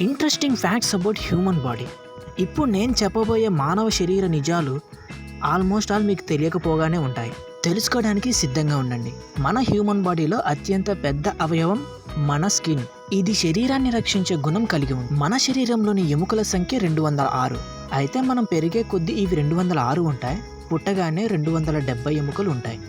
Interesting facts about human body. ఇప్పుడు నేను చెప్పబోయే మానవ శరీర నిజాలు ఆల్మోస్ట్ ఆల్ మీకు తెలియకపోగానే ఉంటాయి. తెలుసుకోవడానికి సిద్ధంగా ఉండండి. మన హ్యూమన్ బాడీలో అత్యంత పెద్ద అవయవం మన స్కిన్. ఇది శరీరాన్ని రక్షించే గుణం కలిగి ఉంది. మన శరీరంలోని ఎముకల సంఖ్య రెండు వందల ఆరు. అయితే మనం పెరిగే కొద్దీ ఇవి రెండు వందల ఆరు ఉంటాయి. పుట్టగానే రెండు వందల డెబ్బై ఎముకలు ఉంటాయి.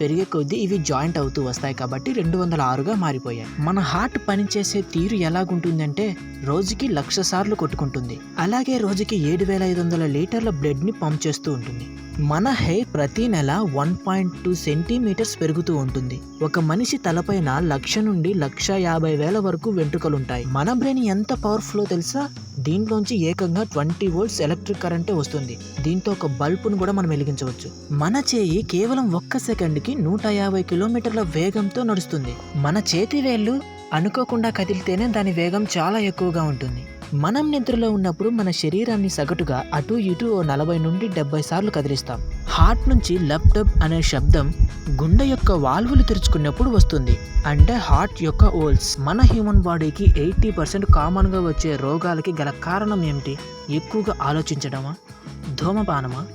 పెరిగే కొద్దీ ఇవి జాయింట్ అవుతూ వస్తాయి కాబట్టి రెండు వందల ఆరుగా మారిపోయాయి. మన హార్ట్ పనిచేసే తీరు ఎలాగుంటుందంటే రోజుకి లక్ష సార్లు కొట్టుకుంటుంది. అలాగే రోజుకి ఏడు వేల ఐదు వందల లీటర్ల బ్లడ్ని పంప్ చేస్తూ ఉంటుంది. మన హెయిర్ ప్రతి నెల వన్ పాయింట్ టూ సెంటీమీటర్స్ పెరుగుతూ ఉంటుంది. ఒక మనిషి తలపైన లక్ష నుండి లక్ష యాభై వేల వరకు వెంట్రుకలుంటాయి. మన బ్రెయిన్ ఎంత పవర్ఫుల్లో తెలుసా? దీంట్లోంచి ఏకంగా ట్వంటీ వోల్ట్స్ ఎలక్ట్రిక్ కరెంటే వస్తుంది. దీంతో ఒక బల్బును కూడా మనం వెలిగించవచ్చు. మన చేయి కేవలం ఒక్క సెకండ్కి నూట యాభై కిలోమీటర్ల వేగంతో నడుస్తుంది. మన చేతి వేళ్ళు అనుకోకుండా కదిలితేనే దాని వేగం చాలా ఎక్కువగా ఉంటుంది. మనం నిద్రలో ఉన్నప్పుడు మన శరీరాన్ని సగటుగా అటు ఇటు ఓ నలభై నుండి డెబ్బై సార్లు కదిలిస్తాం. హార్ట్ నుంచి లప్టప్ అనే శబ్దం గుండె యొక్క వాల్వులు తెరుచుకున్నప్పుడు వస్తుంది. అంటే హార్ట్ యొక్క ఓల్స్. మన హ్యూమన్ బాడీకి ఎయిటీ పర్సెంట్ కామన్గా వచ్చే రోగాలకి గల కారణం ఏమిటి? ఎక్కువగా ఆలోచించడమా? ధూమపానమా?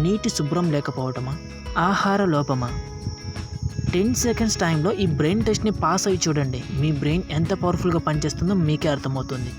నీటి శుభ్రం లేకపోవటమా? ఆహార లోపమా? టెన్ సెకండ్స్ టైంలో ఈ బ్రెయిన్ టెస్ట్ని పాస్ అయ్యి చూడండి. మీ బ్రెయిన్ ఎంత పవర్ఫుల్గా పనిచేస్తుందో మీకే అర్థమవుతుంది.